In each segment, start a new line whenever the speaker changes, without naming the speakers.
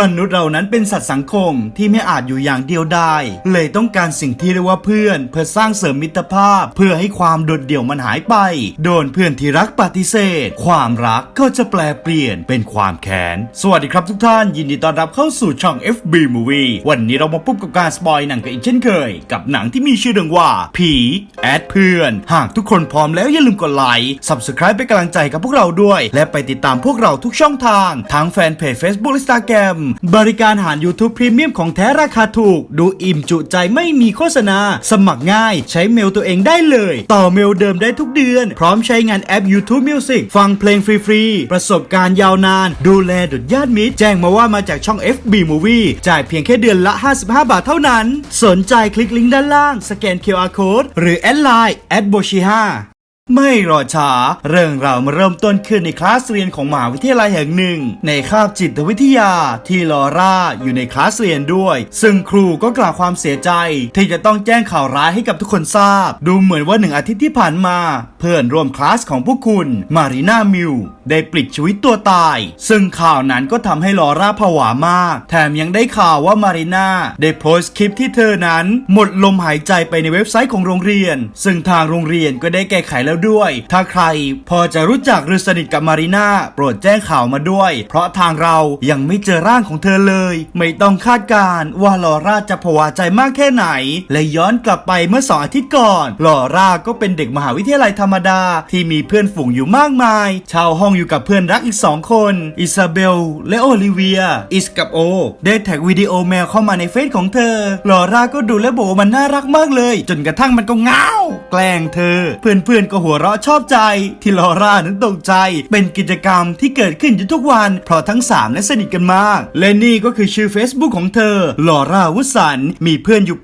มนุษย์เรานั้นเป็นสัตว์สังคมที่ไม่อาจอยู่อย่างเดียวได้ เลยต้องการสิ่งที่เรียกว่าเพื่อน เพื่อสร้างเสริมมิตรภาพ เพื่อให้ความโดดเดี่ยวมันหายไป โดนเพื่อนที่รักปฏิเสธ ความรักก็จะแปลเปลี่ยนเป็นความแค้น สวัสดีครับทุกท่าน ยินดีต้อนรับเข้าสู่ช่อง FB Movie วันนี้เรามาพบกับการสปอยหนังกันอีกเช่นเคย กับหนังที่มีชื่อเรื่องว่าผีแอดเพื่อน หากทุกคนพร้อมแล้วอย่าลืมกดไลค์ Subscribe เป็นกำลังใจกับพวกเราด้วย และไปติดตามพวกเราทุกช่องทางทั้งแฟนเพจ Facebook และ Instagram บริการหาร YouTube Premium ของแท้ราคาถูก ดูอิ่มจุใจไม่มีโฆษณา สมัครง่าย ใช้เมลตัวเองได้เลย ต่อเมลเดิมได้ทุกเดือน พร้อมใช้งานแอป YouTube Music ฟังเพลงฟรีๆ ประสบการณ์ยาวนาน ดูแลดุดญาติมิตร แจ้งมาว่ามาจากช่อง FB Movie จ่ายเพียงแค่เดือนละ 55 บาทเท่านั้น สนใจคลิกลิงก์ด้านล่าง สแกน QR Code หรือแอดไลน์แอดโบชิฮ ไม่รอช้า เรื่องราวมาเริ่มต้นขึ้นในคลาสเรียนของมหาวิทยาลัยแห่งหนึ่ง ในคาบจิตวิทยาที่ลอร่าอยู่ในคลาสเรียนด้วย ซึ่งครูก็กล่าวความเสียใจ ที่จะต้องแจ้งข่าวร้ายให้กับทุกคนทราบ ดูเหมือนว่าหนึ่งอาทิตย์ที่ผ่านมา เพื่อนร่วมคลาสของพวกคุณมารีนามิวได้ปลิดชีวิตตัวตาย ซึ่งข่าวนั้นก็ทำให้ลอร่าผวามาก แถมยังได้ข่าวว่ามารีนาได้โพสต์คลิปที่เธอนั้น หมดลมหายใจไปในเว็บไซต์ของโรงเรียน ซึ่งทางโรงเรียนก็ได้แก้ไขแล้วด้วย ถ้าใครพอจะรู้จักหรือสนิทกับมารีนาโปรดแจ้งข่าวมาด้วย เพราะทางเรายังไม่เจอร่างของเธอเลย ไม่ต้องคาดการณ์ว่าลอร่าจะผวาใจมากแค่ไหน และย้อนกลับไปเมื่อสองอาทิตย์ก่อน ลอร่าก็เป็นเด็กมหาวิทยาลัยธรรมดา ที่มีเพื่อนฝูงอยู่มากมายช่าห้องอยู่กับเพื่อนรักอีกสองคน อิซาเบล และโอลิเวีย อิสกับโอ ได้แท็กวิดีโอแมวเข้ามาในเฟซของเธอ ลอร่าก็ดูและบอกว่ามันน่ารักมากเลย จนกระทั่งมันก็เงา กล้งเธอ เพื่อนๆก็หัวเราะชอบใจ ที่ลอร่านั้นตกใจ เป็นกิจกรรมที่เกิดขึ้นอยู่ทุกวัน เพราะทั้งสามและสนิทกันมาก และนี่ก็คือชื่อ Facebook ของเธอลอร่าวุสันมีเพื่อนอยู่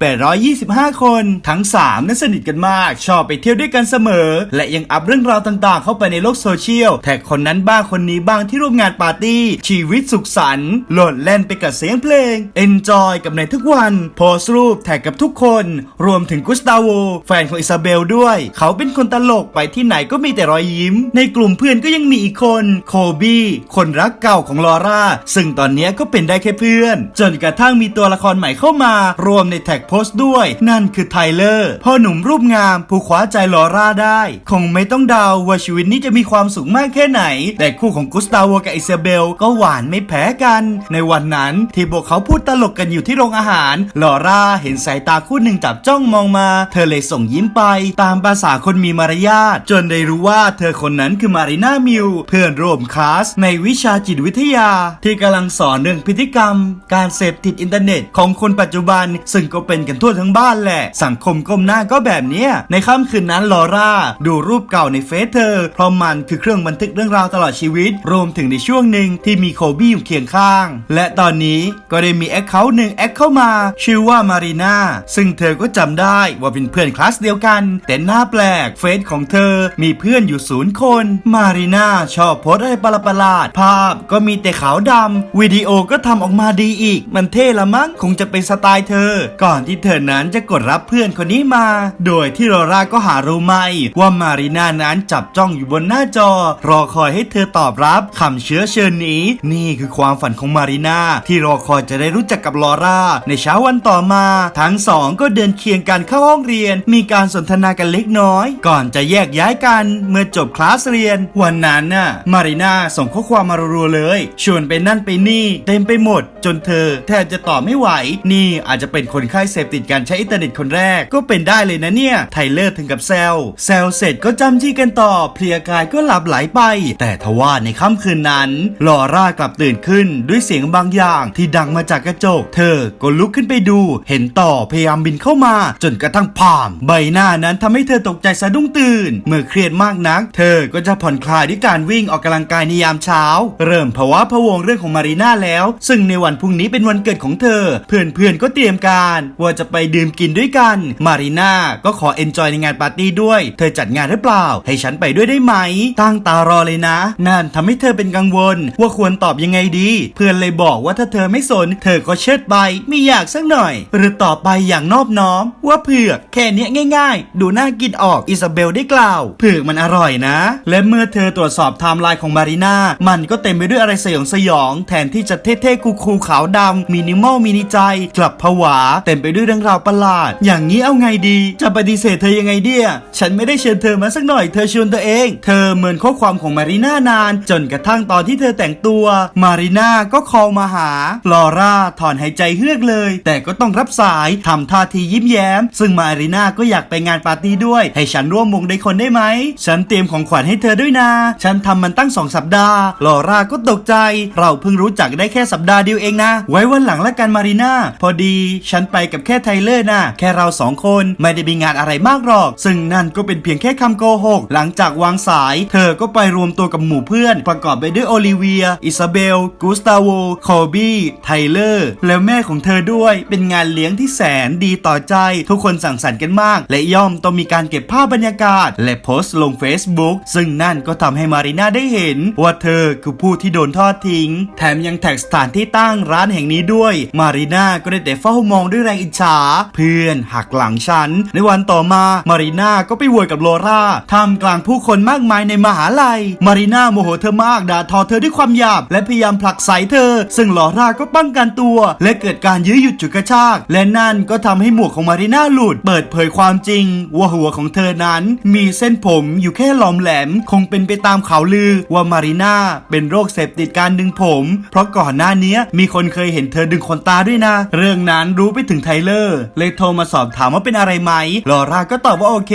825 คน ทั้ง 3 นั้นสนิทกันมาก ชอบไปเที่ยวด้วยกันเสมอ และยังอัพเรื่องราวต่างๆ เข้าไปในโลกโซเชียลแท็กคนนั้นบ้างคนนี้บ้างที่ร่วมงานปาร์ตี้ชีวิตสุขสันต์โหลดเล่นไปกับเสียงเพลง Enjoy กับในทุกวันโพสรูปแท็กกับทุกคน รวมถึงกุสตาโวแฟนของอิซาเบลด้วย เขาเป็นคนตลกไปที่ไหนก็มีแต่รอยยิ้ม ในกลุ่มเพื่อนก็ยังมีอีกคน โคบี้คนรักเก่าของลอร่า ซึ่งตอนนี้ก็เป็นได้แค่เพื่อน จนกระทั่งมีตัวละครใหม่เข้ามารวมในแท็กโพสต์ด้วย นั่นคือไทเลอร์พ่อหนุ่มรูปงามผู้คว้าใจลอร่าได้ คงไม่ต้องเดาว่าชีวิตนี้จะมีความสุขมากแค่ไหน แต่คู่ของกุสตาโวกับอิซาเบลก็หวานไม่แพ้กัน ในวันนั้นที่พวกเขาพูดตลกกันอยู่ที่โรงอาหาร ลอร่าเห็นสายตาคู่หนึ่งจับจ้องมองมา เธอเลยส่งยิ้มไปตามภาษาคนมีมารยาทจนได้รู้ว่าเธอคนนั้นคือมารีนามิวเพื่อนร่วมคลาสในวิชาจิตวิทยา ที่กำลังสอนเรื่องพฤติกรรม การเสพติดอินเทอร์เน็ตของคนปัจจุบัน ซึ่งก็เป็นกันทั่วทั้งบ้านแหละ สังคมก้มหน้าก็แบบเนี้ยในค่ำคืนนั้นลอร่าดูรูปเก่าในเฟซเธอ เพราะมันคือเครื่องบันทึกเรื่องราวตลอดชีวิต รวมถึงในช่วงหนึ่งที่มีโคบี้อยู่เคียงข้าง และตอนนี้ก็ได้มีแอคเคาท์หนึ่งแอคเข้ามา ชื่อว่ามารีนาซึ่งเธอก็จำได้ว่าเป็นเพื่อนคลาสเดียวกันแต่หน้าแปลกเฟซของเธอมีเพื่อนอยู่ศูนย์คน มารีนาชอบโพสอะไรประหลาด ภาพก็มีแต่ขาวดำวิดีโอก็ทำออกมาดีอีก มันเท่ละมั้งคงจะเป็นสไตล์เธอ ก่อนที่เธอนั้นจะกดรับเพื่อนคนนี้มา โดยที่ลอร่าก็หารู้ไหมว่ามารีนานั้นจับจ้องอยู่บนหน้าจอ รอคอยให้เธอตอบรับคำเชื้อเชิญนี้ นี่คือความฝันของมารีนาที่รอคอยจะได้รู้จักกับลอร่าในเช้าวันต่อมา ทั้งสองก็เดินเคียงกันเข้าห้องเรียน มีการสนทนากันเล็กน้อย ก่อนจะแยกย้ายกันเมื่อจบคลาสเรียน วันนั้นน่ะมารีนาส่งข้อความมารัวๆเลย ชวนไปนั่นไปนี่ เต็มไปหมด จนเธอ แทบจะตอบไม่ไหว นี่อาจจะเป็นคนไข้เสพติดการใช้อินเทอร์เน็ตคนแรกก็เป็นได้เลยนะเนี่ย ไทเลอร์ถึงกับแซวแซวเสร็จก็จำที่กันต่อ เพลียกายก็หลับไหลไป แต่ทว่าในค่ำคืนนั้น ลอร่ากลับตื่นขึ้นด้วยเสียงบางอย่างที่ดังมาจากกระจก เธอก็ลุกขึ้นไปดู เห็นต่อพยายามบินเข้ามา จนกระทั่งพามใบหน้านั้นทำให้เธอตกใจสะดุ้งตื่น เมื่อเครียดมากนัก เธอก็จะผ่อนคลายด้วยการวิ่งออกกำลังกายในยามเช้า เริ่มภาวะพะวงเรื่องของมารีน่าแล้ว ซึ่งในวันพรุ่งนี้เป็นวันเกิดของเธอ เพื่อนๆก็เตรียมการ ว่าจะไปดื่มกินด้วยกัน มารีน่าก็ขอเอนจอยในงานปาร์ตี้ด้วย เธอจัดงานหรือเปล่า ให้ฉันไปด้วยได้ไหม ตั้งตารอเลยนะ นั่นทำให้เธอเป็นกังวล ว่าควรตอบยังไงดี เพื่อนเลยบอกว่าถ้าเธอไม่สน เธอก็เชิดไปไม่อยากสักหน่อย หรือต่อไปอย่างนอบน้อม ว่าเผือกแค่เนี้ยง่าย ๆดูน่ากินออกอิซาเบลได้กล่าวเผือกมันอร่อยนะ และเมื่อเธอตรวจสอบไทม์ไลน์ของมารีนามันก็เต็มไปด้วยอะไรสยองสยอง แทนที่จะเท่ๆคูลๆขาวดำมินิมอลมินิใจ กลับผวา เต็มไปด้วยเรื่องราวประหลาด อย่างนี้เอาไงดี จะปฏิเสธเธอยังไงเดียฉันไม่ได้เชิญเธอมาสักหน่อยเธอชวนตัวเอง เธอเหมือนข้อความของมารีนานาน จนกระทั่งตอนที่เธอแต่งตัว มารีนาก็คอลมาหาลอร่าถอนหายใจเฮือกเลย แต่ก็ต้องรับสายทำท่าทียิ้มแย้ม ซึ่งมารีนาก็อยากไปงานปาร์ตี้ด้วย ให้ฉันร่วมวงด้คนได้ไหม ฉันเตรียมของขวัญให้เธอด้วยนะ ฉันทำมันตั้งสองสัปดาห์ ลอร่าก็ตกใจ เราเพิ่งรู้จักได้แค่สัปดาห์เดียวเองนะ ไว้วันหลังละกันมารีนาพอดี ฉันไปกับแค่ไทเลอร์นะแค่เราสองคนไม่ได้มีงานอะไรมากหรอก ซึ่งนั่นก็เป็นเพียงแค่คำโกหก หลังจากวางสาย เธอก็ไปรวมตัวกับหมู่เพื่อน ประกอบไปด้วยโอลิเวีย อิซาเบล กูสตาโว คอบี้ ไทเลอร์ แล้วแม่ของเธอด้วย เป็นงานเลี้ยงที่แสนดีต่อใจ ทุกคนสั่งสรรค์กันมาก และย่อมต้องมีการเก็บภาพบรรยากาศ และโพสต์ลง Facebook ซึ่งนั่นก็ทำให้มารีนาได้เห็น ว่าเธอคือผู้ที่โดนทอดทิ้ง แถมยังแท็กสถานที่ตั้งร้านแห่งนี้ด้วย มารีนาก็ได้แต่เฝ้ามองด้วยแรงอิจฉา เพื่อนหักหลังฉัน ในวันต่อมามารีนาก็ไปโวยกับโลราท่ามกลางผู้คนมากมายในมหาลัย มารีนาโมโหเธอมากด่าทอเธอด้วยความหยาบ และพยายามผลักไสเธอ ซึ่งลอราก็ป้องกันตัว และเกิดการยื้อหยุดจุดกระชาก และนั่นก็ทำให้หมวกของมารีนาหลุด เปิดเผยความจริงว่าหัวของเธอนั้นมีเส้นผมอยู่แค่หลอมแหลมคงเป็นไปตามข่าวลือว่ามารีนาเป็นโรคเสพติดการดึงผม เพราะก่อนหน้านี้มีคนเคยเห็นเธอดึงขนตาด้วยนะ เรื่องนั้นรู้ไปถึงไทเลอร์เลยโทรมาสอบถามว่าเป็นอะไรไหมลอร่าก็ตอบว่าโอเค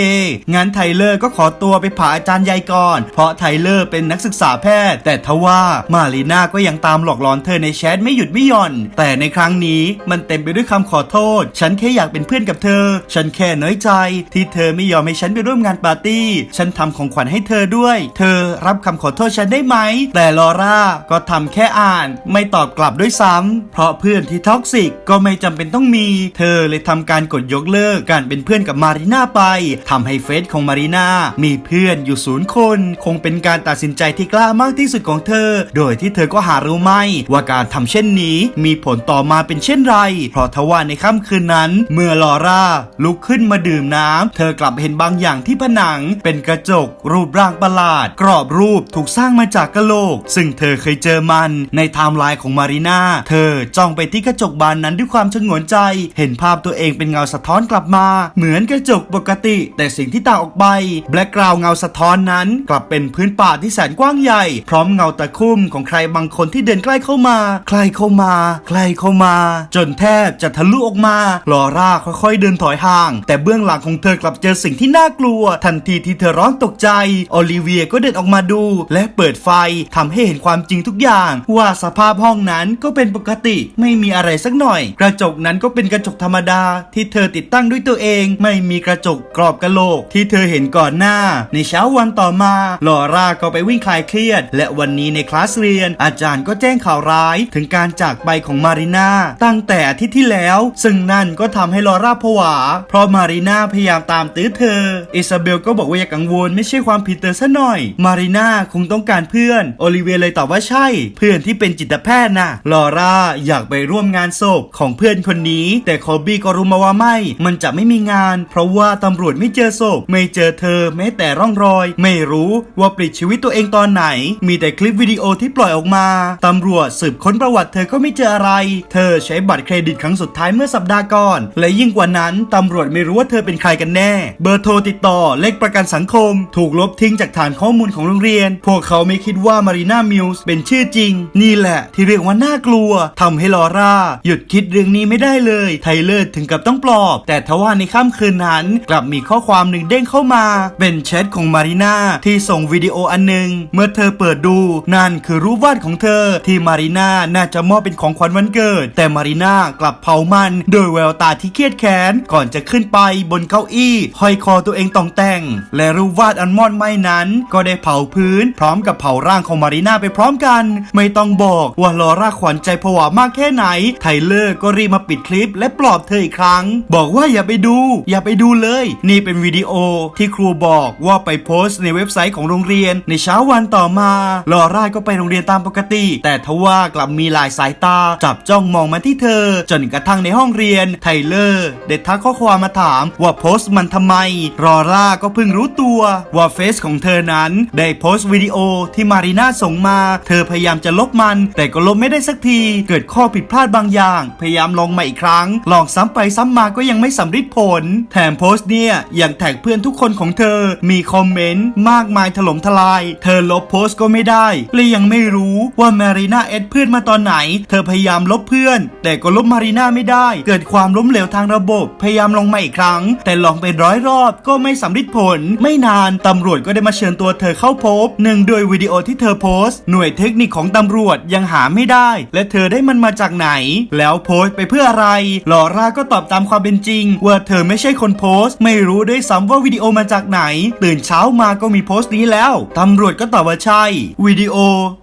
งั้นไทเลอร์ก็ขอตัวไปผ่าอาจารย์ใหญ่ก่อน เพราะไทเลอร์เป็นนักศึกษาแพทย์ แต่ทว่ามารีนาก็ยังตามหลอกหลอนเธอในแชทไม่หยุดไม่หย่อน แต่ในครั้งนี้มันเต็มไปด้วยคำขอโทษ ฉันแค่อยากเป็นเพื่อนกับเธอ ฉันแค่น้อยใจที่ที่เธอไม่ยอมให้ฉันไปร่วมงานปาร์ตี้ ฉันทำของขวัญให้เธอด้วย เธอรับคำขอโทษฉันได้ไหม แต่ลอร่าก็ทำแค่อ่าน ไม่ตอบกลับด้วยซ้ำเพราะเพื่อนที่ท็อกซิกก็ไม่จำเป็นต้องมี เธอเลยทำการกดยกเลิกการเป็นเพื่อนกับมารีนาไปทำให้เฟซของมารีนามีเพื่อนอยู่ศูนย์คน คงเป็นการตัดสินใจที่กล้ามากที่สุดของเธอ โดยที่เธอก็หารู้ไม่ว่าการทำเช่นนี้มีผลต่อมาเป็นเช่นไร เพราะทว่าในค่ำคืนนั้น เมื่อลอร่าลุกขึ้นมาดื่มน้ำเธอกลับเห็นบางอย่างที่ผนัง เป็นกระจก รูปร่างประหลาด กรอบรูปถูกสร้างมาจากกะโหลก ซึ่งเธอเคยเจอมันในไทม์ไลน์ของมารีนาเธอจ้องไปที่กระจกบานนั้นด้วยความชงนใจ เห็นภาพตัวเองเป็นเงาสะท้อนกลับมา เหมือนกระจกปกติ แต่สิ่งที่ต่างออกไปแบล็กกราวเงาสะท้อนนั้น กลับเป็นพื้นป่าที่แสนกว้างใหญ่ พร้อมเงาตะคุ่มของใครบางคนที่เดินใกล้เข้ามา ใกล้เข้ามา ใกล้เข้ามา จนแทบจะทะลุออกมาลอร่าค่อยๆเดินถอยห่าง แต่เบื้องหลังของเธอกลับเจอสิ่งที่น่ากลัว ทันทีที่เธอร้องตกใจ โอลิเวียก็เดินออกมาดู และเปิดไฟทำให้เห็นความจริงทุกอย่าง ว่าสภาพห้องนั้นก็เป็นปกติไม่มีอะไรสักหน่อย กระจกนั้นก็เป็นกระจกธรรมดา ที่เธอติดตั้งด้วยตัวเอง ไม่มีกระจกกรอบกะโหลก ที่เธอเห็นก่อนหน้า ในเช้าวันต่อมาลอร่าก็ไปวิ่งคลายเครียด และวันนี้ในคลาสเรียน อาจารย์ก็แจ้งข่าวร้าย ถึงการจากไปของมารีนาตั้งแต่อาทิตย์ที่แล้ว ซึ่งนั่นก็ทำให้ลอร่าผวา เพราะมารีนาพยายามตามตื้อเธอ อิซาเบลก็บอกว่าอย่ากังวลไม่ใช่ความผิดเธอซะหน่อย มารีนาคงต้องการเพื่อน โอลิเวียเลยตอบว่าใช่ เพื่อนที่เป็นจิตแพทย์นะลอร่าอยากไปร่วมงานศพของเพื่อนคนนี้ แต่คอบี้ก็รู้มาว่าไม่ มันจะไม่มีงาน เพราะว่าตำรวจไม่เจอศพไม่เจอเธอแม้แต่ร่องรอย ไม่รู้ว่าปลิดชีวิตตัวเองตอนไหน มีแต่คลิปวิดีโอที่ปล่อยออกมาตำรวจสืบค้นประวัติเธอก็ไม่เจออะไร เธอใช้บัตรเครดิตครั้งสุดท้ายเมื่อสัปดาห์ก่อน และยิ่งกว่านั้นตำรวจไม่รู้ว่าเธอเป็นใครกันแน่ เบอร์โทรติดต่อเลขประกันสังคม ถูกลบทิ้งจากฐานข้อมูลของโรงเรียน พวกเขาไม่คิดว่ามารีนามิลส์เป็นชื่อจริง นี่แหละ ที่เรียกว่าน่ากลัวทำให้ลอร่า หยุดคิดเรื่องนี้ไม่ได้เลย ไทเลอร์ถึงกับต้องปลอบ แต่ทว่าในค่ำคืนนั้น กลับมีข้อความหนึ่งเด้งเข้ามา เป็นแชทของมารีนาที่ส่งวิดีโออันหนึ่งเมื่อเธอเปิดดู นั่นคือรูปวาดของเธอ ที่มารีนาน่าจะมอบเป็นของขวัญวันเกิด แต่มารีนากลับเผามัน โดยแววตาที่เครียดแค้นก่อนจะขึ้นไปบนเก้าอี้ห้อยคอตัวเองต่องแต่ง และรูปวาดอันมอดไหม้นั้น ก็ได้เผาพื้น พร้อมกับเผาร่างของมารีนาไปพร้อมกัน ไม่ต้องบอกว่าลอร่าขวัญใจผวามากแค่ไหน ไทเลอร์ก็รีบมาปิดคลิป และปลอบเธออีกครั้ง บอกว่าอย่าไปดู อย่าไปดูเลย นี่เป็นวิดีโอที่ครูบอกว่าไปโพสต์ในเว็บไซต์ของโรงเรียน ในเช้าวันต่อมาลอร่าก็ไปโรงเรียนตามปกติ แต่ทว่ากลับมีหลายสายตา จับจ้องมองมาที่เธอ จนกระทั่งในห้องเรียนไทเลอร์ได้ทักข้อความมาถามว่าโพสต์มันทำไมลอร่าก็เพิ่งรู้ตัว ว่าเฟซของเธอนั้น ได้โพสต์วิดีโอที่มารีน่าส่งมา เธอพยายามจะลบมัน แต่ก็ลบไม่ได้สักที เกิดข้อผิดพลาดบางอย่าง พยายามลองใหมาอีกครั้ง ลองซ้ำไปซ้ำมาก็ยังไม่สำเร็จผล แถมโพสต์เนี่ยยังแท็กเพื่อนทุกคนของเธอ มีคอมเมนต์มากมายถล่มทลาย เธอลบโพสต์ก็ไม่ได้และยังไม่รู้ว่ามารีน่าเอดเพื่อนมาตอนไหน เธอพยายามลบเพื่อน แต่ก็ลบมารีน่าไม่ได้ เกิดความล้มเหลวทางระบบ พยายามลองใหมาอีกครั้ง แต่ลองไปเป็นร้อยรอบก็ไม่สำเร็จผล ไม่นานตำรวจก็ได้มาเชิญตัวเธอเข้าพบหนึ่งโดยวิดีโอที่เธอโพสต์ หน่วยเทคนิคของตำรวจยังหาไม่ได้ และเธอได้มันมาจากไหน แล้วโพสต์ไปเพื่ออะไร ลอร่าก็ตอบตามความเป็นจริง ว่าเธอไม่ใช่คนโพสต์ ไม่รู้ด้วยซ้ำว่าวิดีโอมาจากไหน ตื่นเช้ามาก็มีโพสต์นี้แล้วตำรวจก็ตอบว่าใช่วิดีโอ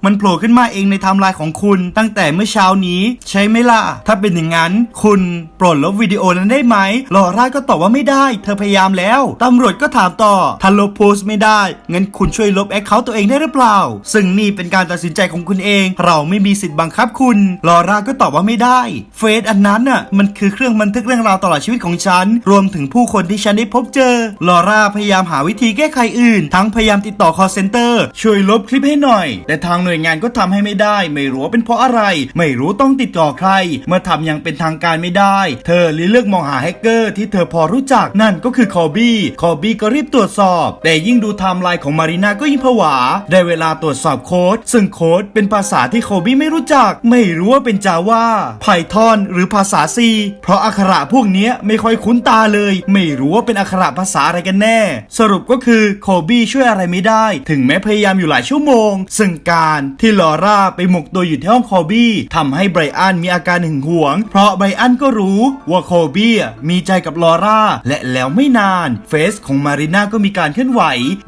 มันโผล่ขึ้นมาเองในไทม์ไลน์ของคุณตั้งแต่เมื่อเช้านี้ ใช่ไหมล่ะถ้าเป็นอย่างนั้น คุณปรดลบวิดีโอนั้นได้ไหมลอร่าก็ตอบว่าไม่ได้เธอพยายามแล้วตำรวจก็ถามต่อถ้าลบโพสต์ไม่ได้งั้นคุณช่วยลบแอคเคาท์ตัวเองได้หรือเปล่า ซึ่งนี่เป็นการตัดสินใจของคุณเอง เราไม่มีสิทธิ์บังคับคุณ ลอร่าก็ตอบว่าไม่ได้ เฟซอันนั้นน่ะมันคือเครื่องบันทึกเรื่องราวตลอดชีวิตของฉัน รวมถึงผู้คนที่ฉันได้พบเจอ ลอร่าพยายามหาวิธีแก้ไขอื่น ทั้งพยายามติดต่อ call center ช่วยลบคลิปให้หน่อย แต่ทางหน่วยงานก็ทำให้ไม่ได้ ไม่รู้ว่าเป็นเพราะอะไร ไม่รู้ต้องติดต่อใคร เมื่อทำอย่างเป็นทางการไม่ได้ เธอเลยเลือกมองหาแฮกเกอร์ที่เธอพอรู้จักนั่นก็คือคอบี้คอบี้ก็รีบตรวจสอบ แต่ยิ่งดูไทม์ไลน์ของมารีนาก็ยิ่งผวา ได้เวลาตรวจสอบโค้ด ซึ่งโค้ดเป็นภาษาที่โคบี้ไม่รู้จัก ไม่รู้ว่าเป็นจาว่าไพทอนหรือภาษาซีเพราะอักขระพวกนี้ไม่ค่อยคุ้นตาเลย ไม่รู้ว่าเป็นอักขระภาษาอะไรกันแน่ สรุปก็คือโคบี้ช่วยอะไรไม่ได้ ถึงแม้พยายามอยู่หลายชั่วโมง ซึ่งการที่ลอร่าไปหมกตัวอยู่ที่ห้องโคบี้ทำให้ไบรอันมีอาการหึงหวง เพราะไบรอันก็รู้ว่าโคบี้มีใจกับลอร่าและแล้วไม่นาน เฟซของมารีน่าก็มีการเคลื่อนไหว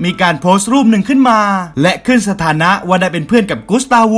มีการโพสต์รูปหนึ่งขึ้นมา และขึ้นสถานะว่าได้เป็นเพื่อนกับกุสตาโว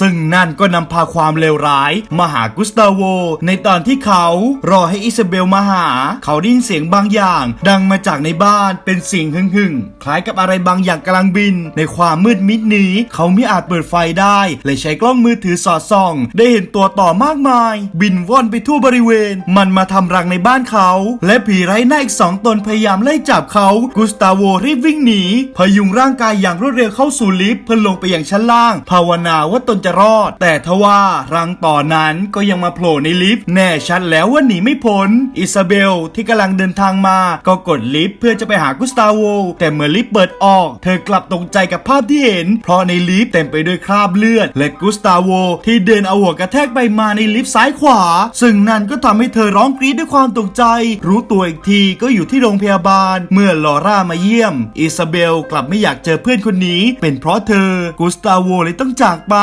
ซึ่งนั่นก็นำพาความเลวร้ายมาหากุสตาโว ในตอนที่เขารอให้อิซาเบลมาหา เขาได้ยินเสียงบางอย่าง ดังมาจากในบ้านเป็นเสียงหึ่งหึ่งๆคล้ายกับอะไรบางอย่างกำลังบิน ในความมืดมิดนี้ เขาไม่อาจเปิดไฟได้เลยใช้กล้องมือถือสอดส่อง ได้เห็นตัวต่อมากมาย บินว่อนไปทั่วบริเวณ มันมาทำรังในบ้านเขา และผีไร้หน้าอีกสองตนพยายามไล่จับเขา กุสตาโวรีบวิ่งหนี พยุงร่างกายอย่างรวดเร็วเข้าสู่ลิฟต์เพื่อลงไปอย่างชั้นล่าง ภาวนาว่าตนจะรอด แต่ทว่ารังต่อนั้นก็ยังมาโผล่ในลิฟต์แน่ชัดแล้วว่าหนีไม่พ้น อิซาเบลที่กำลังเดินทางมา ก็กดลิฟต์เพื่อจะไปหากุสตาโว แต่เมื่อลิฟต์เปิดออก เธอกลับตกใจกับภาพที่เห็น เพราะในลิฟต์เต็มไปด้วยคราบเลือด และกุสตาโวที่เดินเอาหัวกระแทกไปมาในลิฟต์ซ้ายขวา ซึ่งนั่นก็ทำให้เธอร้องกรี๊ดด้วยความตกใจ รู้ตัวอีกทีก็อยู่ที่โรงพยาบาล เมื่อลอร่ามาเยี่ยม อิซาเบลกลับไม่อยากเจอเพื่อนคนนี้ เป็นเพราะเธอกุสตาโวเลยต้องจากไป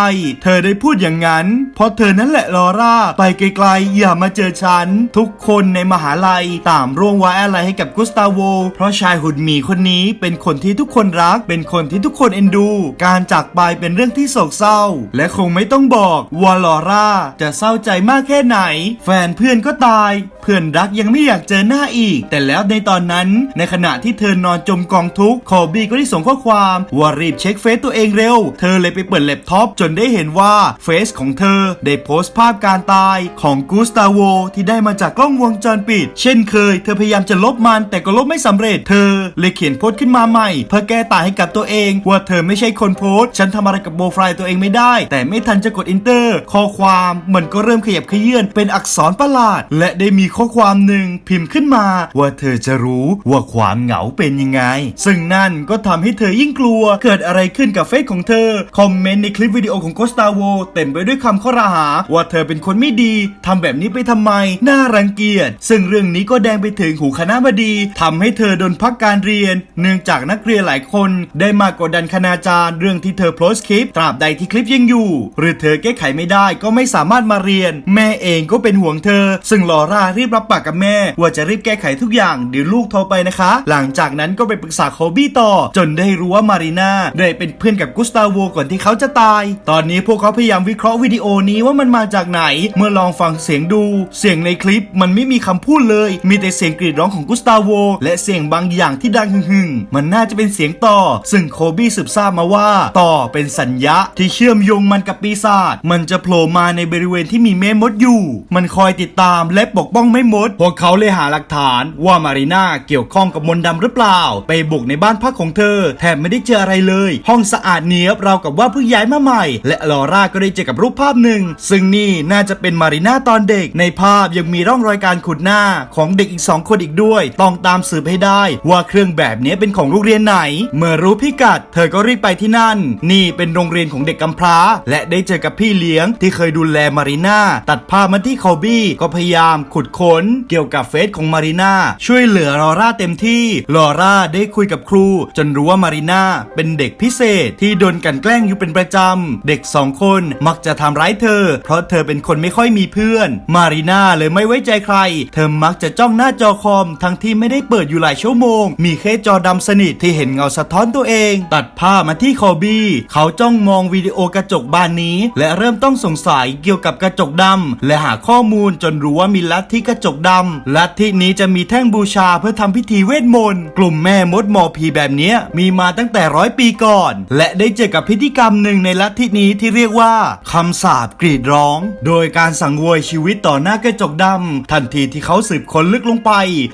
เธอได้พูดอย่างนั้น เพราะเธอนั่นแหละลอร่าไปไกลๆ อย่ามาเจอฉัน ทุกคนในมหาลัยต่างร่วงไว้อะไรให้กับกุสตาโว เพราะชายหุ่นหมีคนนี้เป็นคนที่ทุกคนรัก เป็นคนที่ทุกคนเอ็นดู การจากไปเป็นเรื่องที่โศกเศร้า และคงไม่ต้องบอกว่าลอร่าจะเศร้าใจมากแค่ไหน แฟนเพื่อนก็ตาย เพื่อนรักยังไม่อยากเจอหน้าอีก แต่แล้วในตอนนั้น ในขณะที่เธอนอนจมกองทุกข์คอบี้ก็ได้ส่งข้อความว่ารีบเช็คเฟซตัวเองเร็ว เธอเลยไปเปิดแล็ปท็อปจนได้เห็นว่าเฟซของเธอได้โพสต์ภาพการตายของกูสตาโวที่ได้มาจากกล้องวงจรปิด เช่นเคย เธอพยายามจะลบมันแต่ก็ลบไม่สำเร็จ เธอเลยเขียนโพสต์ขึ้นมาใหม่ เพื่อแก้ต่างให้กับตัวเอง ว่าเธอไม่ใช่คนโพสต์ ฉันทำอะไรกับโปรไฟล์ตัวเองไม่ได้ แต่ไม่ทันจะกด enter ข้อความมันก็เริ่มขยับขยื่นเป็นอักษรประหลาด และได้มีข้อความหนึ่งพิมพ์ขึ้นมาว่าเธออจะรู้ว่าความเหงาเป็นยังไง ซึ่งนั่นก็ทำให้เธอยิ่งกลัว เกิดอะไรขึ้นกับเฟซของเธอ คอมเมนต์ในคลิปวิดีโอของโกสตาโวเต็มไปด้วยคำข้อราหา ว่าเธอเป็นคนไม่ดีทำแบบนี้ไปทำไม น่ารังเกียจ ซึ่งเรื่องนี้ก็แดงไปถึงหูคณะบดีทำให้เธอโดนพักการเรียน เนื่องจากนักเรียนหลายคนได้มากดดันคณาจารย์ เรื่องที่เธอโพสต์คลิป ตราบใดที่คลิปยังอยู่ หรือเธอแก้ไขไม่ได้ก็ไม่สามารถมาเรียน แม่เองก็เป็นห่วงเธอ ซึ่งลอร่ารีบรับปากกับแม่ ว่าจะรีบแก้ไขทุกอย่างเดี๋ยวลูกโทรไปนะคะ หลังจากนั้นก็ไปปรึกษาโคบี้ต่อ จนได้รู้ว่ามารีนาได้เป็นเพื่อนกับกุสตาโวก่อนที่เขาจะตาย ตอนนี้พวกเขาพยายามวิเคราะห์วิดีโอนี้ว่ามันมาจากไหน เมื่อลองฟังเสียงดู เสียงในคลิปมันไม่มีคำพูดเลย มีแต่เสียงกรีดร้องของกุสตาโวและเสียงบางอย่างที่ดังหึ่งๆมันน่าจะเป็นเสียงต่อ ซึ่งโคบี้สืบทราบมาว่า ต่อเป็นสัญญาที่เชื่อมโยงมันกับปีศาจมันจะโผล่มาในบริเวณที่มีแม่มดอยู่ มันคอยติดตามและปกป้องแม่มด พวกเขาเลยหาหลักฐานว่ามารีนาเกี่ยวข้องกับมนต์ดำหรือเปล่า ไปบุกในบ้านพักของเธอแถมไม่ได้เจออะไรเลย ห้องสะอาดเนียบเราวกับว่าเพิ่งย้ายมาใหม่ และลอร่าก็ได้เจอกับรูปภาพหนึ่ง ซึ่งนี่น่าจะเป็นมารีน่าตอนเด็ก ในภาพยังมีร่องรอยการขุดหน้าของเด็กอีกสองคนอีกด้วย ต้องตามสืบให้ได้ ว่าเครื่องแบบนี้เป็นของโรงเรียนไหน เมื่อรู้พิกัด เธอก็รีบไปที่นั่น นี่เป็นโรงเรียนของเด็กกำพร้า และได้เจอกับพี่เลี้ยงที่เคยดูแลมารีน่าตัดภาพมาที่คอบี้ก็พยายามขุดค้นเกี่ยวกับเฟซของมารีน่าช่วยเหลือลอร่าเต็มที่ ลอร่าได้คุยกับครู จนรู้ว่ามารีน่าเป็นเด็กพิเศษที่โดนกันแกล้งอยู่เป็นประจำ เด็กสองคนมักจะทำร้ายเธอ เพราะเธอเป็นคนไม่ค่อยมีเพื่อน มารีน่าเลยไม่ไว้ใจใคร เธอมักจะจ้องหน้าจอคอม ทั้งที่ไม่ได้เปิดอยู่หลายชั่วโมง มีแค่จอดำสนิทที่เห็นเงาสะท้อนตัวเอง ตัดภาพมาที่คอบี้เขาจ้องมองวิดีโอกระจกบานนี้ และเริ่มต้องสงสัยเกี่ยวกับกระจกดำและหาข้อมูลจนรู้ว่ามีลัทธิกระจกดำลัทธินี้จะมีแท่งบชาเพื่อทำพิธีเวทมนต์กลุ่มแม่มดหมอผีแบบนี้มีมาตั้งแต่ร้อยปีก่อน และได้เจอกับพิธีกรรมหนึ่งในลัทธินี้ที่เรียกว่าคำสาปกรีดร้อง โดยการสังเวยชีวิตต่อหน้ากระจกดำทันทีที่เขาสืบค้นลึกลงไป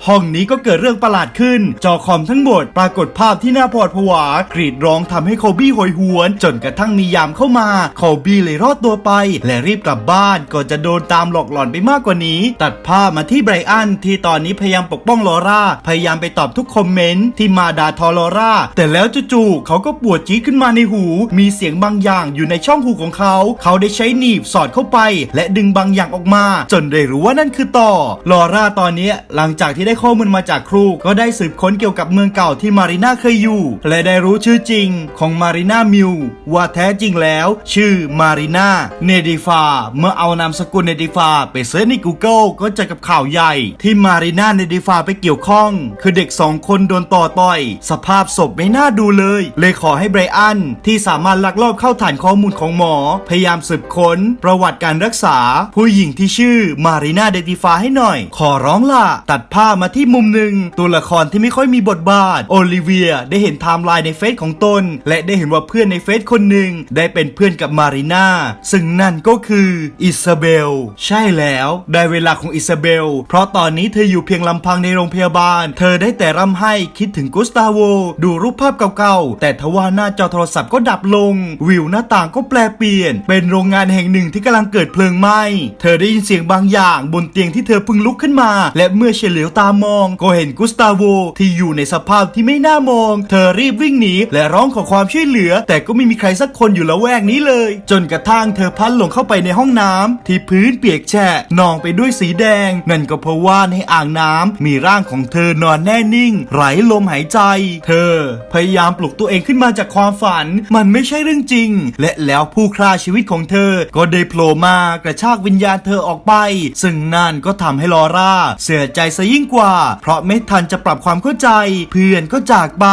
ห้องนี้ก็เกิดเรื่องประหลาดขึ้น จอคอมทั้งหมดปรากฏภาพที่น่าพอดผวากรีดร้องทำให้โคบี้โหยหวน จนกระทั่งมียามเข้ามาโคบี้เลยรอดตัวไป และรีบกลับบ้านก่อนจะโดนตามหลอกหลอนไปมากกว่านี้ ตัดภาพมาที่ไบรอันที่ตอนนี้พยายามปกป้องลอร่า พยายามไปตอบทุกคอมเมนต์ที่มาด่าทอลอร่า แต่แล้วจู่ๆเขาก็ปวดจี๊ดขึ้นมาในหู มีเสียงบางอย่างอยู่ในช่องหูของเขา เขาได้ใช้หนีบสอดเข้าไป และดึงบางอย่างออกมา จนได้รู้ว่านั่นคือต่อลอร่าตอนนี้หลังจากที่ได้ข้อมูลมาจากครู ก็ได้สืบค้นเกี่ยวกับเมืองเก่าที่มารีน่าเคยอยู่ และได้รู้ชื่อจริงของมารีน่ามิวว่าแท้จริงแล้ว ชื่อมารีน่าเนดิฟาเมื่อเอานามสกุลเนดิฟาไปเสิร์ชใน Google ก็เจอกับข่าวใหญ่ ที่มารีน่าเนดิฟาไปเกี่ยวข้อง คือเด็กสองคนโดนต่อต่อย สภาพศพไม่น่าดูเลย เลยขอให้ไบรอันที่สามารถลักลอบเข้าฐานข้อมูลของหมอ พยายามสืบค้น ประวัติการรักษา ผู้หญิงที่ชื่อมารีนาเดติฟาให้หน่อย ขอร้องล่ะ ตัดภาพมาที่มุมหนึ่ง ตัวละครที่ไม่ค่อยมีบทบาท โอลิเวียได้เห็นไทม์ไลน์ในเฟซของตน และได้เห็นว่าเพื่อนในเฟซคนหนึ่งได้เป็นเพื่อนกับมารีนาซึ่งนั่นก็คืออิซาเบล ใช่แล้ว ได้เวลาของอิซาเบล เพราะตอนนี้เธออยู่เพียงลำพังในโรงพยาบาล เธอได้แต่ร่ำให้คิดถึงกุสตาโว ดูรูปภาพเก่าๆ แต่ทว่าหน้าจอโทรศัพท์ก็ดับลง วิวหน้าต่างก็แปลเปลี่ยน เป็นโรงงานแห่งหนึ่งที่กำลังเกิดเพลิงไหม้ เธอได้ยินเสียงบางอย่างบนเตียงที่เธอเพิ่งลุกขึ้นมา และเมื่อเฉลียวตามอง ก็เห็นกุสตาโวที่อยู่ในสภาพที่ไม่น่ามอง เธอรีบวิ่งหนีและร้องขอความช่วยเหลือ แต่ก็ไม่มีใครสักคนอยู่ละแวกนี้เลย จนกระทั่งเธอพัดหลงเข้าไปในห้องน้ำที่พื้นเปียกแฉะนองไปด้วยสีแดง นั่นก็เพราะว่าในอ่างน้ำมีร่างของเธอนอนแน่นิ่งไร้ลมหายใจ เธอ พยายามปลุกตัวเองขึ้นมาจากความฝัน มันไม่ใช่เรื่องจริง และแล้วผู้ฆ่าชีวิตของเธอ ก็ได้โผล่มากระชากวิญญาณเธอออกไป ซึ่งนั่นก็ทำให้ลอร่า เสียใจซะยิ่งกว่า เพราะไม่ทันจะปรับความเข้าใจ เพื่อนก็จากไป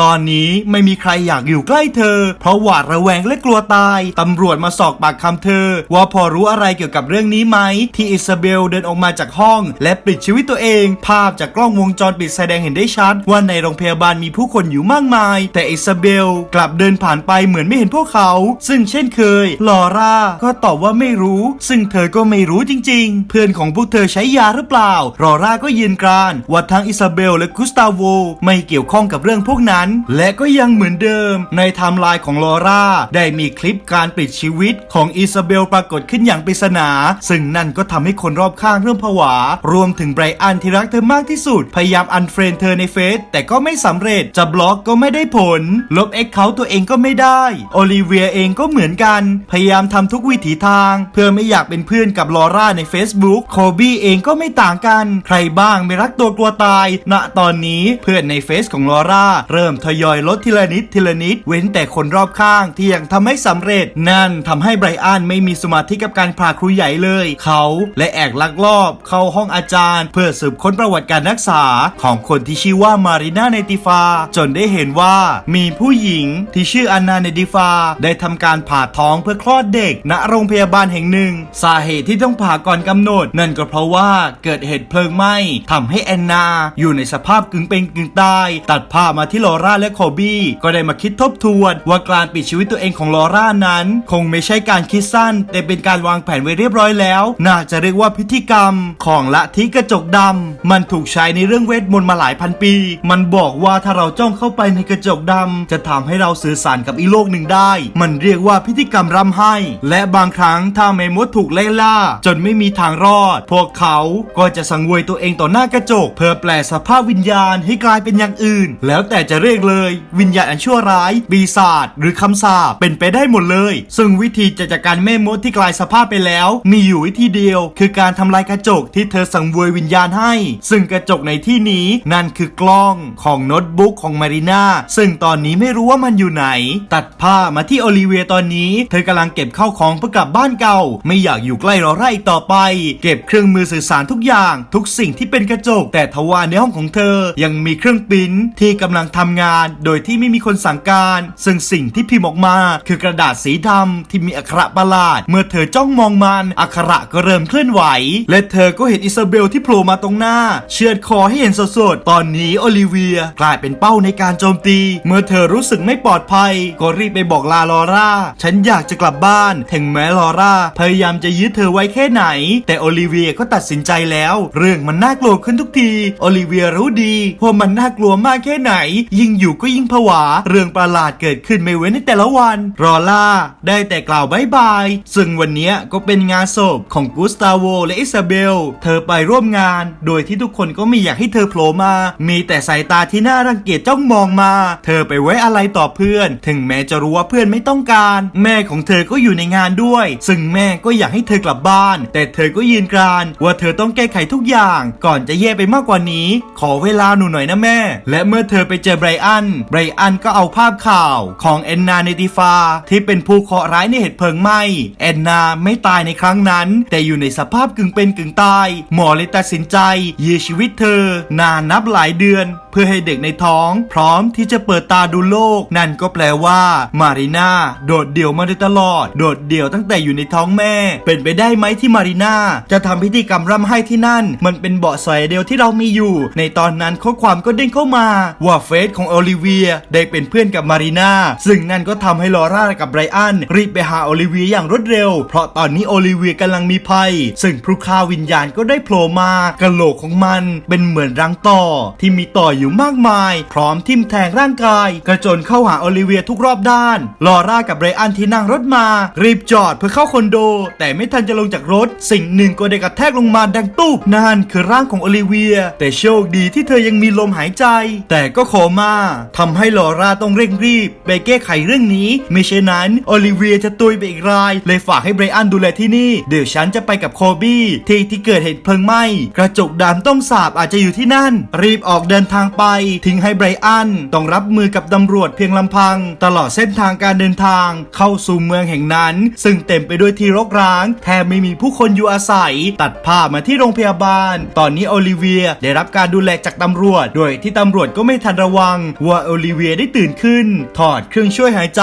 ตอนนี้ไม่มีใครอยากอยู่ใกล้เธอ เพราะหวาดระแวงและกลัวตายตำรวจมาสอบปากคำเธอ ว่าพอรู้อะไรเกี่ยวกับเรื่องนี้ไหมที่อิซาเบลเดินออกมาจากห้อง และปลิดชีวิตตัวเอง ภาพจากกล้องวงจรปิดแสดงเห็นได้ชัด ว่าในโรงพยาบาลมีผู้คนอยู่มากมาย แต่อิซาเบลกลับเดินผ่านไปเหมือนไม่เห็นพวกเขา ซึ่งเช่นเคยลอร่าก็ตอบว่าไม่รู้ ซึ่งเธอก็ไม่รู้จริง ๆ เพื่อนของพวกเธอใช้ยาหรือเปล่าลอร่าก็ยืนกรานว่าทั้งอิซาเบลและกุสตาโวไม่เกี่ยวข้องกับเรื่องพวกนั้น และก็ยังเหมือนเดิม ในไทม์ไลน์ของลอร่าได้มีคลิปการปลิดชีวิตของอิซาเบลปรากฏขึ้นอย่างปริศนา ซึ่งนั่นก็ทำให้คนรอบข้างเริ่มผวารวมถึงไบรอันที่รักเธอมากที่สุด พยายามอันเฟรนเธอในเฟซแต่ก็ไม่สำเร็จจะบล็อกก็ไม่ได้ผล ลบเอ็กเขาตัวเองก็ไม่ได้ โอลิเวียเองก็เหมือนกัน พยายามทำทุกวิถีทาง เพื่อไม่อยากเป็นเพื่อนกับลอร่าใน Facebook โคบี้เองก็ไม่ต่างกัน ใครบ้างไม่รักตัวกลัวตาย ณตอนนี้เพื่อนในเฟซของลอร่าเริ่มทยอยลดทีละนิดทีละนิด เว้นแต่คนรอบข้างที่ยังทำไม่สำเร็จ นั่นทำให้ไบรอันไม่มีสมาธิกับการพาครูใหญ่เลย เขาและแอกลักลอบเข้าห้องอาจารย์ เพื่อสืบค้นประวัติการรักษาของคนที่ชื่อว่ามารีนาเนติฟา จนได้เห็นว่ามีผู้หญิงที่ชื่ออันนาเนติฟา ได้ทำการผ่าท้องเพื่อคลอดเด็ก ณโรงพยาบาลแห่งหนึ่ง สาเหตุที่ต้องผ่าก่อนกำหนด นั่นก็เพราะว่าเกิดเหตุเพลิงไหม้ทำให้แอนนาอยู่ในสภาพกึ่งเป็นกึ่งตาย ตัดภาพมาที่ลอร่าและโคบี้ก็ได้มาคิดทบทวน ว่าการปิดชีวิตตัวเองของลอร่านั้น คงไม่ใช่การคิดสั้น แต่เป็นการวางแผนไว้เรียบร้อยแล้ว น่าจะเรียกว่าพิธีกรรมของละทิกระจกดำมันถูกูกใช้ในเรื่องเวทมนต์มาหลายพันปี มันบอกว่าถ้าเราจ้องเข้าไปในกระจกดำจะทำให้เราสื่อสารกับอีกโลกหนึ่งได้ มันเรียกว่าพิธีกรรมร่ำไห้ และบางครั้งถ้าแม่มดถูกไล่ล่า จนไม่มีทางรอด พวกเขาก็จะสังเวยตัวเองต่อหน้ากระจก เพื่อแปลสภาพวิญญาณให้กลายเป็นอย่างอื่น แล้วแต่จะเรียกเลย วิญญาณอันชั่วร้ายปีศาจหรือคำสาปเป็นไปได้หมดเลย ซึ่งวิธีจะจัดการแม่มดที่กลายสภาพไปแล้ว มีอยู่วิธีเดียว คือการทำลายกระจกที่เธอสังเวยวิญญาณให้ ซึ่งกระจกในที่นี้ นั่นคือกล้องของโน้ตบุ๊กของมารีนาซึ่งตอนนี้ไม่รู้ว่ามันอยู่ไหน ตัดผ้ามาที่โอลิเวียตอนนี้ เธอกำลังเก็บเข้าของเพื่อกลับบ้านเก่า ไม่อยากอยู่ใกล้รอร่าอีกต่อไป เก็บเครื่องมือสื่อสารทุกอย่าง ทุกสิ่งที่เป็นกระจก แต่ทว่าในห้องของเธอยังมีเครื่องปิ้นที่กำลังทำงาน โดยที่ไม่มีคนสั่งการ ซึ่งสิ่งที่พิมพ์ออกมา คือกระดาษสีดำที่มีอักขระประหลาด เมื่อเธอจ้องมองมันอักขระก็เริ่มเคลื่อนไหว และเธอก็เห็นอิซาเบลที่โผล่มาตรงหน้าเชือดคอให้เห็นสดๆ ตอนนี้โอลิเวียกลายเป็นเป้าในการโจมตี เมื่อเธอรู้สึกไม่ปลอดภัย ก็รีบไปบอกลาลอร่า ฉันอยากจะกลับบ้าน ถึงแม้ลอร่าพยายามจะยึดเธอไว้แค่ไหน แต่โอลิเวียก็ตัดสินใจแล้ว เรื่องมันน่ากลัวขึ้นทุกที โอลิเวียรู้ดีว่ามันน่ากลัวมากแค่ไหน ยิ่งอยู่ก็ยิ่งผวา เรื่องประหลาดเกิดขึ้นไม่เว้นในแต่ละวันรอล่าได้แต่กล่าวบายบาย ซึ่งวันนี้ก็เป็นงานศพของกุสตาโวและอิซาเบล เธอไปร่วมงานโดยที่ทุกคนก็ไม่อยากให้เธอโผล่มา มีแต่สายตาที่น่ารังเกียจจ้องมองมา เธอไปไว้อะไรต่อเพื่อน ถึงแม้จะรู้ว่าเพื่อนไม่ต้องการ แม่ของเธอก็อยู่ในงานด้วย ซึ่งแม่ก็อยากให้เธอกลับบ้าน แต่เธอก็ยืนกรานว่าเธอต้องแก้ไขทุกอย่าง ก่อนจะแย่ไปมากกว่านี้ ขอเวลาหนูหน่อยนะแม่ และเมื่อเธอไปเจอไบรอัน ไบรอันก็เอาภาพข่าวของแอนนาเนติฟา ที่เป็นผู้เคราะห์ร้ายในเหตุเพลิงไหม้แอนนาไม่ตายในครั้งนั้น แต่อยู่ในสภาพกึ่งเป็นกึ่งตาย หมอเลยตัดสินใจยื้อชีวิตวิตเธอนานนับหลายเดือน พื่อให้เด็กในท้อง พร้อมที่จะเปิดตาดูโลก นั่นก็แปลว่ามารีนาโดดเดี่ยวมาโดยตลอด โดดเดี่ยวตั้งแต่อยู่ในท้องแม่ เป็นไปได้ไหมที่มารีนาจะทำพิธีกรรมร่ำไห้ที่นั่น มันเป็นเบาะแสเดียวที่เรามีอยู่ ในตอนนั้นข้อความก็เด้งเข้ามา ว่าเฟซของโอลิเวียได้เป็นเพื่อนกับมารีนาซึ่งนั่นก็ทำให้ลอร่ากับไบรอันรีบไปหาโอลิเวียอย่างรวดเร็ว เพราะตอนนี้โอลิเวียกำลังมีภัย ซึ่งพลูฆ่าวิญญาณก็ได้โผล่มากระโหลกของมัน เป็นเหมือนรังต่อที่มีต่ออยู่มากมาย พร้อมทิ่มแทงร่างกาย กระโจนเข้าหาโอลิเวียทุกรอบด้าน ลอร่ากับไบรอันที่นั่งรถมา รีบจอดเพื่อเข้าคอนโด แต่ไม่ทันจะลงจากรถ สิ่งหนึ่งก็ได้กระแทกลงมาดังตุ๊บนั่นคือร่างของโอลิเวีย แต่โชคดีที่เธอยังมีลมหายใจ แต่ก็โคม่าทำให้ลอร่าต้องเร่งรีบไปแก้ไขเรื่องนี้ไม่เช่นนั้นโอลิเวียจะตุยไปอีกราย เลยฝากให้ไบรอันดูแลที่นี่ เดี๋ยวฉันจะไปกับโคบี้ที่ที่เกิดเหตุเพลิงไหม้กระจกดำต้องสาบอาจจะอยู่ที่นั่น รีบออกเดินทางไป ทิ้งให้ไบรอันต้องรับมือกับตำรวจเพียงลำพัง ตลอดเส้นทางการเดินทาง เข้าสู่เมืองแห่งนั้น ซึ่งเต็มไปด้วยที่รกร้าง แทบไม่มีผู้คนอยู่อาศัย ตัดภาพมาที่โรงพยาบาล ตอนนี้โอลิเวียได้รับการดูแลจากตำรวจ โดยที่ตำรวจก็ไม่ทันระวัง ว่าโอลิเวียได้ตื่นขึ้น ถอดเครื่องช่วยหายใจ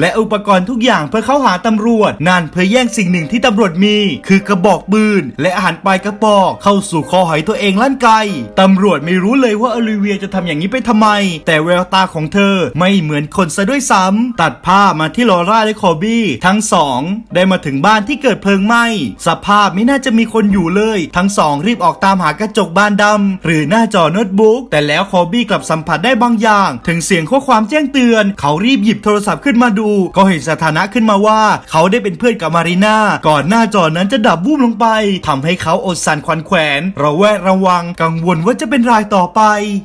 และอุปกรณ์ทุกอย่างเพื่อเข้าหาตำรวจ นั่นเพื่อแย่งสิ่งหนึ่งที่ตำรวจมี คือกระบอกปืน และอาหารปลายกระบอกเข้าสู่คอหอยตัวเองลั่นไกลตำรวจไม่รู้เลยว่าโอลิเวียจะทำอย่างนี้ไปทำไม แต่แววตาของเธอไม่เหมือนคนซะด้วยซ้ำตัดภาพมาที่ลอร่าและคอบี้ทั้งสองได้มาถึงบ้านที่เกิดเพลิงไหม้สภาพไม่น่าจะมีคนอยู่เลย ทั้งสองรีบออกตามหากระจกบานดำหรือหน้าจอโน้ตบุ๊กแต่แล้วคอบี้กลับสัมผัสได้บางอย่าง ถึงเสียงข้อความแจ้งเตือน เขารีบหยิบโทรศัพท์ขึ้นมาดู ก็เห็นสถานะขึ้นมาว่า เขาได้เป็นเพื่อนกับมารีนาก่อนหน้าจอนั้นจะดับบูมลงไปทำให้เขาอดสั่นขวัญแขวนระแวดระวังกังวลว่าจะเป็นรายต่อไป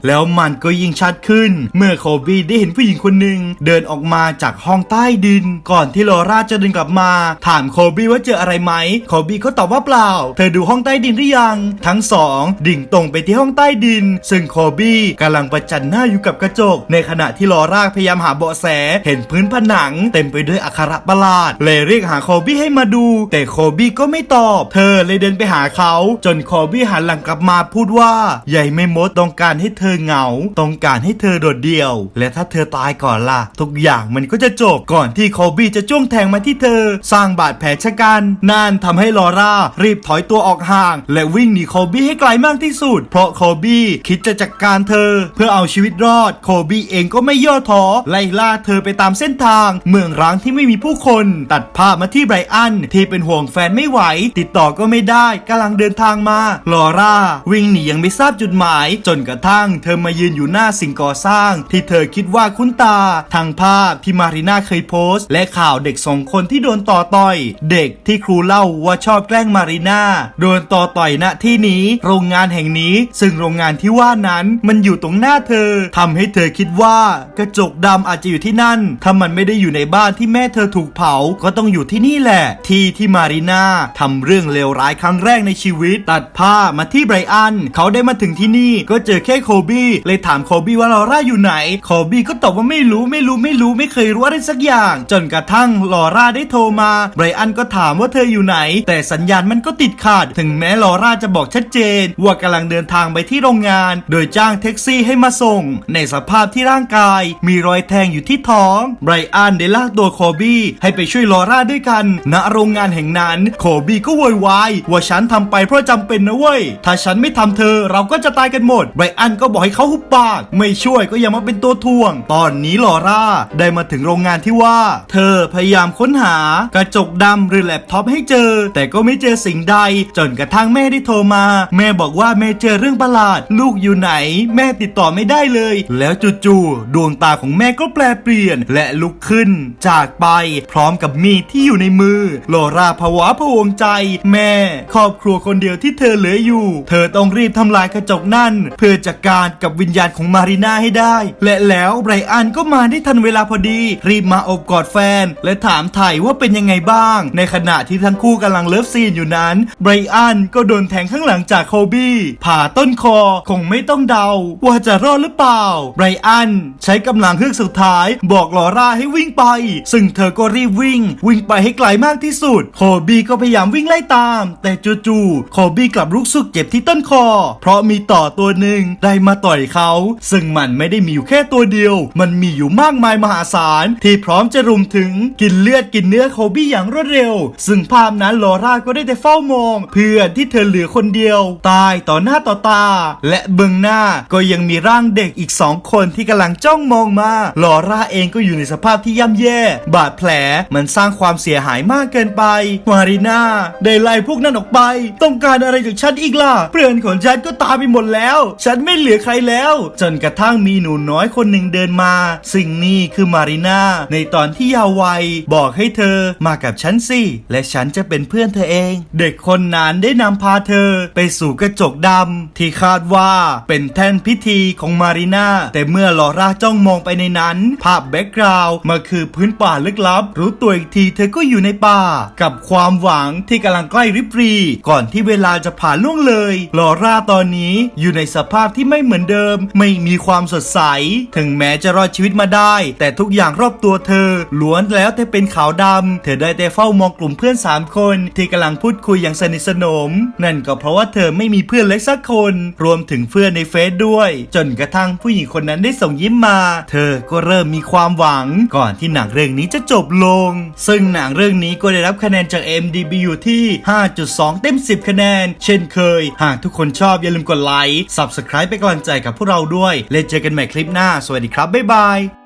แล้วมันก็ยิ่งชัดขึ้น เมื่อโคบีได้เห็นผู้หญิงคนหนึ่งเดินออกมาจากห้องใต้ดิน ก่อนที่ลอร่าจะเดินกลับมา ถามโคบีว่าเจออะไรไหมโคบีก็ตอบว่าเปล่า เธอดูห้องใต้ดินหรือยัง ทั้งสองดิ่งตรงไปที่ห้องใต้ดิน ซึ่งโคบีกำลังประจันหน้าอยู่กับกระจก ในขณะที่ลอร่าพยายามหาเบาะแสเห็นพื้นผนัง เต็มไปด้วยอักขระประหลาดเลยเรียกหาโคบี้ให้มาดู แต่โคบี้ก็ไม่ตอบ เธอเลยเดินไปหาเขา จนโคบี้หันหลังกลับมาพูดว่าใหญ่ไม่มดต้องการให้เธอเหงา ต้องการให้เธอโดดเดี่ยว และถ้าเธอตายก่อนล่ะ ทุกอย่างมันก็จะจบก่อนที่โคบี้จะจ้วงแทงมาที่เธอ สร้างบาดแผลชะกันนั่นทำให้ลอร่า รีบถอยตัวออกห่าง และวิ่งหนีโคบี้ให้ไกลมากที่สุด เพราะโคบี้คิดจะจัดการเธอ เพื่อเอาชีวิตรอด โคบี้เองก็ไม่ย่อท้อไล่ล่าเธอไปตามเส้นทาง เมืองร้างที่ไม่มีผู้คน ตัดภาพมาที่ไบรอันที่เป็นห่วงแฟนไม่ไหว ติดต่อก็ไม่ได้กำลังเดินทางมาลอร่า วิ่งหนียังไม่ทราบจุดหมาย จนกระทั่งเธธอมายืนอยู่หน้าสิ่งก่อสร้าง ที่เธอคิดว่าคุ้นตา ทางภาพที่มารีนาเคยโพสต์ และข่าวเด็กสองคนที่โดนต่อต่อย เด็กที่ครูเล่าว่าชอบแกล้งมารีนาโดนต่อต่อยณที่นี้โรงงานแห่งนี้ ซึ่งโรงงานที่ว่านั้นมันอยู่ตรงหน้าเธอทำให้เธอคิดว่า กระจกดำอาจจะอยู่ที่นั่น ถ้ามันไม่ได้อยู่ในบ้านที่แม่เธอถูกเผาก็ต้องอยู่ที่นี่แหละ ที่ที่มารีนาทำเรื่องเลวร้ายครั้งแรกในชีวิต ตัดผ้ามาที่ไบรอันเขาได้มาถึงที่นี่ก็เจอแค่โคบีเลยถามโคบี้ว่าลอร่าอยู่ไหน โคบี้ก็ตอบว่าไม่รู้ไม่รู้ไม่รู้ไม่เคยรู้อะไรสักอย่าง จนกระทั่งลอร่าได้โทรมาไบรอันก็ถามว่าเธออยู่ไหน แต่สัญญาณมันก็ติดขาดถึงแม้ลอร่าจะบอกชัดเจน ว่ากำลังเดินทางไปที่โรงงาน โดยจ้างแท็กซี่ให้มาส่ง ในสภาพที่ร่างกาย มีรอยแทงอยู่ที่ท้องไบรอันได้ลากตัวโคบี้ให้ไปช่วยลอร่าด้วยกัน ณโรงงานแห่งนั้นโคบี้ก็โวยวายว่าฉันทำไปเพราะจำเป็นนะเว้ยถ้าฉันไม่ทำเธอเราก็จะตายกันหมดไบรอันก็บอกใหเขาหุบปาก ไม่ช่วยก็อย่ามาเป็นตัวถ่วง ตอนนี้ลอร่าได้มาถึงโรงงานที่ว่า เธอพยายามค้นหากระจกดำหรือแล็ปท็อปให้เจอ แต่ก็ไม่เจอสิ่งใด จนกระทั่งแม่ได้โทรมา แม่บอกว่าแม่เจอเรื่องประหลาด ลูกอยู่ไหน แม่ติดต่อไม่ได้เลย แล้วจู่ๆดวงตาของแม่ก็แปลเปลี่ยน และลุกขึ้น จากไปพร้อมกับมีดที่อยู่ในมือลอร่าผวาพะวงใจ แม่ ครอบครัวคนเดียวที่เธอเหลืออยู่ เธอต้องรีบทำลายกระจกนั่น เพื่อจัดการกับวิญญาณของมารีนาให้ได้ และแล้วไบรอันก็มาได้ทันเวลาพอดี รีบมาอบกอดแฟน และถามไถ่ว่าเป็นยังไงบ้าง ในขณะที่ทั้งคู่กำลังเลิฟซีนอยู่นั้นไบรอันก็โดนแทงข้างหลังจากโคบี้ผ่าต้นคอคงไม่ต้องเดา ว่าจะรอดหรือเปล่าไบรอันใช้กำลังเฮือกสุดท้าย บอกลอร่าให้วิ่งไป ซึ่งเธอก็รีบวิ่ง วิ่งไปให้ไกลมากที่สุด โคบี้ก็พยายามวิ่งไล่ตาม แต่จู่ๆโคบี้กลับรู้สึกเจ็บที่ต้นคอ เพราะมีต่อตัวหนึ่งได้มาต่อยเขา ซึ่งมันไม่ได้มีอยู่แค่ตัวเดียว มันมีอยู่มากมายมหาศาล ที่พร้อมจะรุมถึงกินเลือดกินเนื้อโคบี้อย่างรวดเร็ว ซึ่งภาพนั้นลอร่าก็ได้แต่เฝ้ามอง เพื่อนที่เธอเหลือคนเดียว ตายต่อหน้าต่อตา และเบื้องหน้าก็ยังมีร่างเด็กอีกสองคนที่กำลังจ้องมองมาลอร่าเองก็อยู่ในสภาพที่ย่ำแย่ บาดแผลมันสร้างความเสียหายมากเกินไปมารีนาได้ไล่พวกนั้นออกไป ต้องการอะไรจากฉันอีกล่ะเพื่อนของฉันก็ตายไปหมดแล้ว ฉันไม่เหลือใครแล้ว จนกระทั่งมีหนูน้อยคนหนึ่งเดินมา สิ่งนี้คือมารีนาในตอนที่ยาววัย บอกให้เธอมากับฉันสิและฉันจะเป็นเพื่อนเธอเอง เด็กคนนั้นได้นำพาเธอไปสู่กระจกดำที่คาดว่าเป็นแท่นพิธีของมารีนาแต่เมื่อลอร่าจ้องมองไปในนั้น ภาพแบ็กกราวด์มันคือพื้นป่าลึกลับ รู้ตัวอีกทีเธอก็อยู่ในป่า กับความหวังที่กำลังใกล้ริบรี ก่อนที่เวลาจะผ่านล่วงเลยลอร่าตอนนี้อยู่ในสภาพที่ไม่เหมือนเดิม ไม่มีความสดใส ถึงแม้จะรอดชีวิตมาได้ แต่ทุกอย่างรอบตัวเธอล้วนแล้วแต่เป็นขาวดำเธอได้แต่เฝ้ามองกลุ่มเพื่อน 3 คน ที่กำลังพูดคุยอย่างสนิทสนม นั่นก็เพราะว่าเธอไม่มีเพื่อนเลยสักคน รวมถึงเพื่อนในเฟซด้วย จนกระทั่งผู้หญิงคนนั้นได้ส่งยิ้มมา เธอก็เริ่มมีความหวัง ก่อนที่หนังเรื่องนี้จะจบลง ซึ่งหนังเรื่องนี้ก็ได้รับคะแนนจาก MDB อยู่ที่ 5.2 เต็ม 10 คะแนน เช่นเคย หากทุกคนชอบอย่าลืมกดไลค์ Subscribe เป็นกำลังใจกับพวกเราด้วยเลยเจอกันใหม่คลิปหน้า สวัสดีครับ บ๊ายบาย